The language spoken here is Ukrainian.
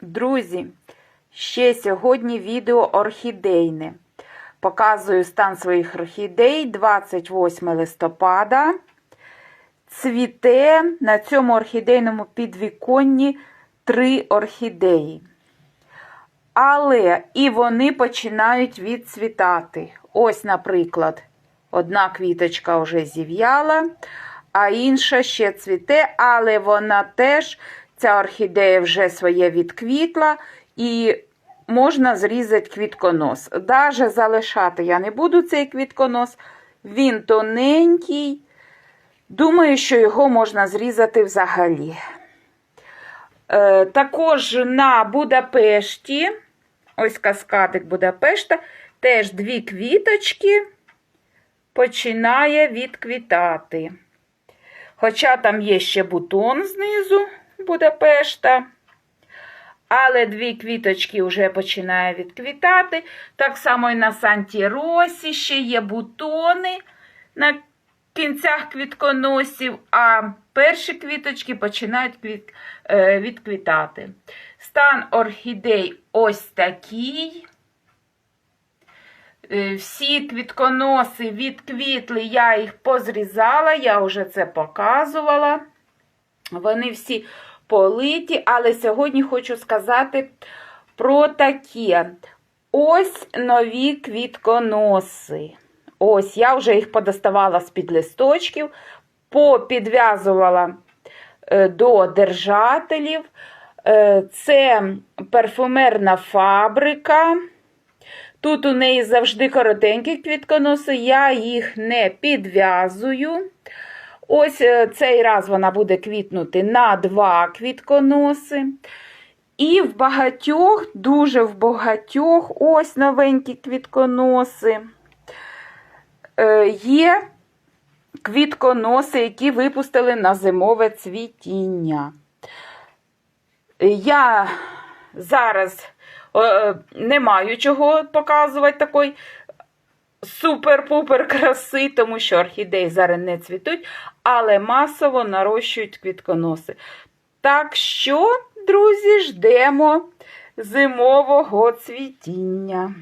Друзі, ще сьогодні відео орхідейне. Показую стан своїх орхідей 28 листопада. Цвіте на цьому орхідейному підвіконні три орхідеї. Але і вони починають відцвітати. Ось, наприклад, одна квіточка вже зів'яла, а інша ще цвіте, але вона теж, ця орхідея вже своє відквітла, і можна зрізати квітконос. Даже залишати я не буду цей квітконос, він тоненький. Думаю, що його можна зрізати взагалі. Е, також на Будапешті, ось каскадик Будапешта, теж дві квіточки починає відквітати. Хоча там є ще бутон знизу Будапешта. Але дві квіточки вже починає відквітати. Так само і на Санті Росі ще є бутони на кінцях квітконосів, а перші квіточки починають е, відквітати. Стан орхідей ось такий. Е, Всі квітконоси відквітли, я їх позрізала, я вже це показувала. Вони всі политі, але сьогодні хочу сказати про таке. Ось нові квітконоси. Ось, я вже їх подоставала з-під листочків, попідв'язувала е, до держателів. Е, Це парфумерна фабрика. Тут у неї завжди коротенькі квітконоси, я їх не підв'язую. Ось е, цей раз вона буде квітнути на два квітконоси. І в багатьох, дуже в багатьох, ось новенькі квітконоси. Е, Є квітконоси, які випустили на зимове цвітіння. Я зараз е, не маю чого показувати такої супер-пупер краси, тому що орхідеї зараз не цвітуть, але масово нарощують квітконоси. Так що, друзі, ждемо зимового цвітіння.